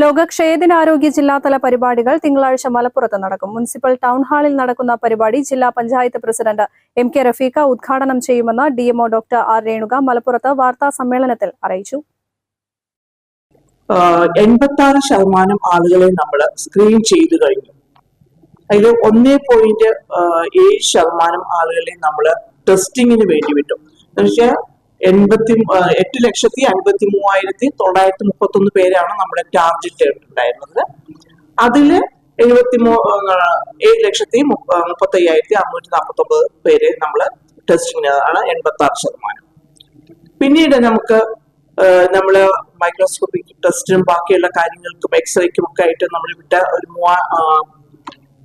ലോക ക്ഷയദിനാരോഗ്യ ജില്ലാതല പരിപാടികൾ തിങ്കളാഴ്ച മലപ്പുറത്ത് നടക്കും. മുനിസിപ്പൽ ടൗൺ ഹാളിൽ നടക്കുന്ന പരിപാടി ജില്ലാ panchayat president M K Rafeeqa ഉദ്ഘാടനം ചെയ്യുമെന്ന് ഡിഎംഒ ഡോക്ടർ ആർ രേണുക മലപ്പുറത്ത് വാർത്താ സമ്മേളനത്തിൽ അറിയിച്ചു. എൺപത്തി ആറ് ശതമാനം ആളുകളെ നമ്മൾ സ്ക്രീൻ ചെയ്തു കഴിഞ്ഞു. അതിൽ ഒന്നേ പോയിന്റ് ഏഴ് ശതമാനം ആളുകളെ നമ്മൾ ടെസ്റ്റിങ്ങിന് വേണ്ടി വിട്ടു. എൺപത്തി എട്ട് ലക്ഷത്തി അൻപത്തി മൂവായിരത്തി തൊള്ളായിരത്തി മുപ്പത്തി ഒന്ന് പേരാണ് നമ്മുടെ ടാർഗറ്റ് ഉണ്ടായിരുന്നത്. അതിൽ എഴുപത്തി ഏഴ് ലക്ഷത്തി മുപ്പത്തി അയ്യായിരത്തി അറുന്നൂറ്റി നാൽപ്പത്തി ഒമ്പത് പേര് നമ്മൾ ടെസ്റ്റിങ്ങിന് ആണ് എൺപത്തി ആറ് ശതമാനം. പിന്നീട് നമുക്ക് നമ്മൾ മൈക്രോസ്കോപ്പിക് ടെസ്റ്റിനും ബാക്കിയുള്ള കാര്യങ്ങൾക്കും എക്സ്റേക്കും ഒക്കെ ആയിട്ട് നമ്മൾ വിട്ട ഒരു മൂവാ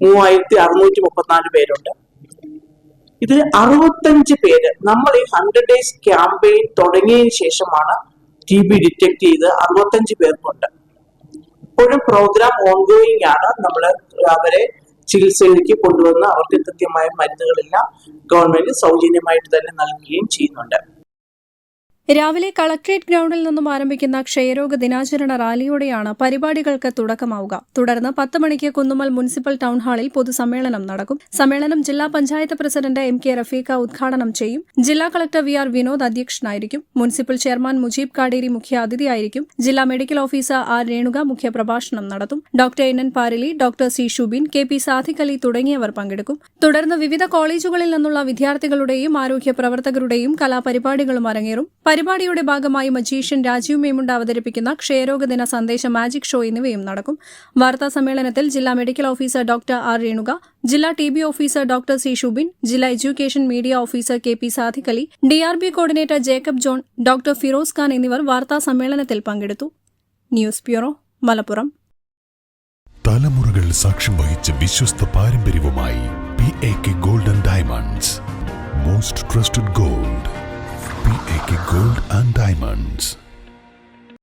മൂവായിരത്തി അറുന്നൂറ്റി മുപ്പത്തിനാല് പേരുണ്ട്. ഇതിൽ അറുപത്തഞ്ച് പേര് നമ്മൾ ഈ ഹൺഡ്രഡ് ഡേയ്സ് ക്യാമ്പയിൻ തുടങ്ങിയതിന് ശേഷമാണ് ടി ബി ഡിറ്റക്ട് ചെയ്ത് അറുപത്തഞ്ച് പേർക്കുണ്ട്. ഇപ്പോഴും പ്രോഗ്രാം ഓൺഗോയിങ് ആണ്. നമ്മൾ അവരെ ചികിത്സയിലേക്ക് കൊണ്ടുവന്ന് അവർക്ക് കൃത്യമായ മരുന്നുകളെല്ലാം ഗവൺമെന്റ് സൗജന്യമായിട്ട് തന്നെ നൽകുകയും ചെയ്യുന്നുണ്ട്. രാവിലെ കളക്ട്രേറ്റ് ഗ്രൗണ്ടിൽ നിന്നും ആരംഭിക്കുന്ന ക്ഷയരോഗ ദിനാചരണ റാലിയോടെയാണ് പരിപാടികൾക്ക് തുടക്കമാവുക. തുടർന്ന് പത്ത് മണിക്ക് കുന്നുമൽ മുനിസിപ്പൽ ടൗൺ ഹാളിൽ പൊതുസമ്മേളനം നടക്കും. സമ്മേളനം ജില്ലാ panchayat president M K Rafeeqa ഉദ്ഘാടനം ചെയ്യും. ജില്ലാ കളക്ടർ വി ആർ വിനോദ് അധ്യക്ഷനായിരിക്കും. മുനിസിപ്പൽ ചെയർമാൻ മുജീബ് കാടേരി മുഖ്യ അതിഥിയായിരിക്കും ജില്ലാ മെഡിക്കൽ ഓഫീസർ ആർ രേണുക മുഖ്യ പ്രഭാഷണം നടത്തും. Doctor N N Parali doctor C Shubin K P Sadiq Ali തുടങ്ങിയവർ പങ്കെടുക്കും. തുടർന്ന് വിവിധ കോളേജുകളിൽ നിന്നുള്ള വിദ്യാർത്ഥികളുടെയും ആരോഗ്യ പ്രവർത്തകരുടെയും കലാപരിപാടികളും അരങ്ങേറും. പരിപാടിയുടെ ഭാഗമായി മജീഷ്യൻ രാജീവ് മേമുണ്ട അവതരിപ്പിക്കുന്ന ക്ഷയരോഗ ദിന സന്ദേശ മാജിക് ഷോ എന്നിവയും നടക്കും. വാർത്താ സമ്മേളനത്തിൽ ജില്ലാ medical officer doctor R Renuka ജില്ലാ T B officer doctor C Shubin ജില്ലാ education media officer K P Sadiq Ali DRB coordinator Jacob John doctor Firoz Khan എന്നിവർ വാർത്താ സമ്മേളനത്തിൽ പങ്കെടുത്തു. News bureau Malappuram. തലമുറകൾ സാക്ഷ്യം വഹിച്ച വിശ്വസ്ത പാരമ്പര്യവുമായി P A K golden diamonds. Most trusted gold. P A K gold and diamonds